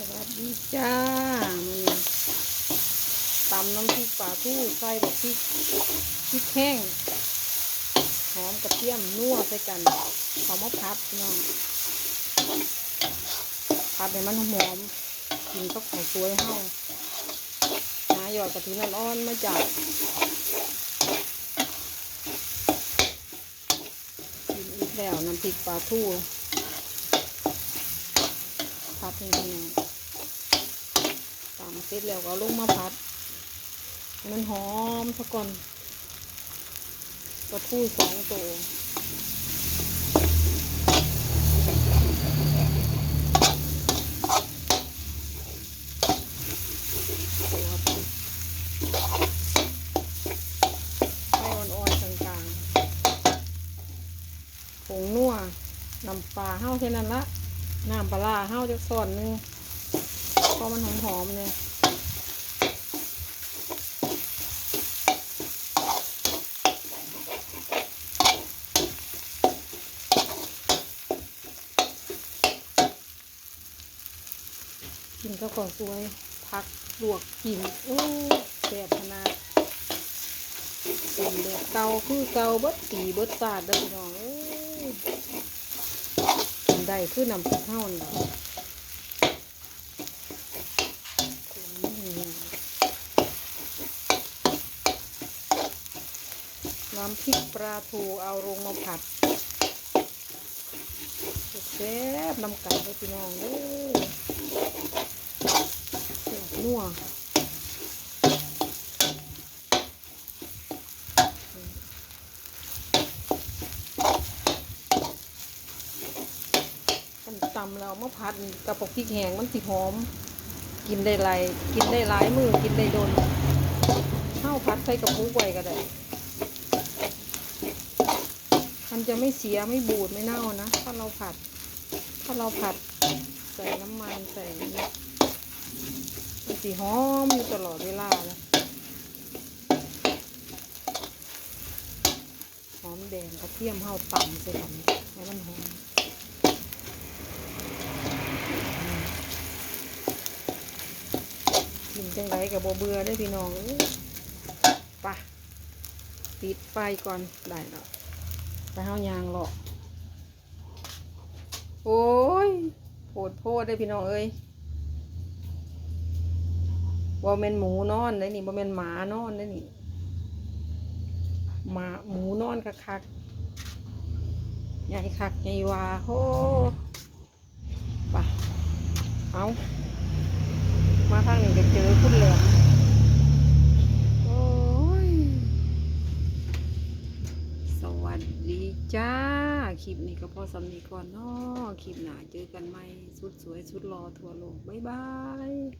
สวัสดีจ้ามันตำน้ำพริกปลาทูใส่แบบพริกพริกแห้งหอมกระเทียมนัวใส่กันหอมมะพัดพี่น้องพัดให้มันหอมกินก็ข้าวสวยเฮาหาหยอดกะทินอ่อนมาจากกินอีกแล้วน้ำพริกปลาทู พัดให้พี่น้งตามเสร็จแล้วก็ลงมาพัด มันหอมซะก่อนกระทู้สองตัวตัวไปไฟอ่อนๆกลางๆผงนัวน้ำปลาเห้าแค่นั้นละ น้ำปลาร้าเห้าจะส่อนหนึงพอมันหอมๆเนี่ยกินก็ก่อสวยพักลวกกินโอ้แซ่บขนาดเป็นเด็กเก่าคือเก่าเบิดตีเบิดศาสตร์เด้อพี่น้องเอ้ ได้คือน้ำพริกเท่านี่น้ำพริกปลาทูเอาลงมาผัดแซ่บน้ำกันเลยพี่น้องเด้อแซ่บนัว ต้มตำแล้วมาผัดกับปกพริกแห้งมันสิหอม กินได้หลายกินได้หลายมือกินได้โดนข้าวพัดใส่กับหมูไว้ก็ได้ มันจะไม่เสียไม่บูดไม่เน่านะ ถ้าเราผัด ถ้าเราผัดใส่น้ำมันใส่มันสีหอมอยู่ตลอดเวลาเลยหอมแดงกระเทียมเห่าต่ำใส่กันให้มันหอม กิน จังไรกับโบเบือได้พี่น้องปะปิดไฟก่อนได้แล้วไปเฮายางหรอกโอ้ยโผดโพดได้พี่น้องเอ้ยบ่แม่นหมูนอนได้นี่บ่แม่นหมานอนได้นี่หมาหมูนอนคักๆใหญ่คักใหญ่วาโหไปะเอา มาทางนี้ก็เจอคุณเหลือมโอ้ย สวัสดีจ้า คลิปนี้ก็พอสำนีก่อนเนาะคลิปหน้าเจอกันใหม่ สุดสวยสุดรอทั่วโลก บ๊ายบาย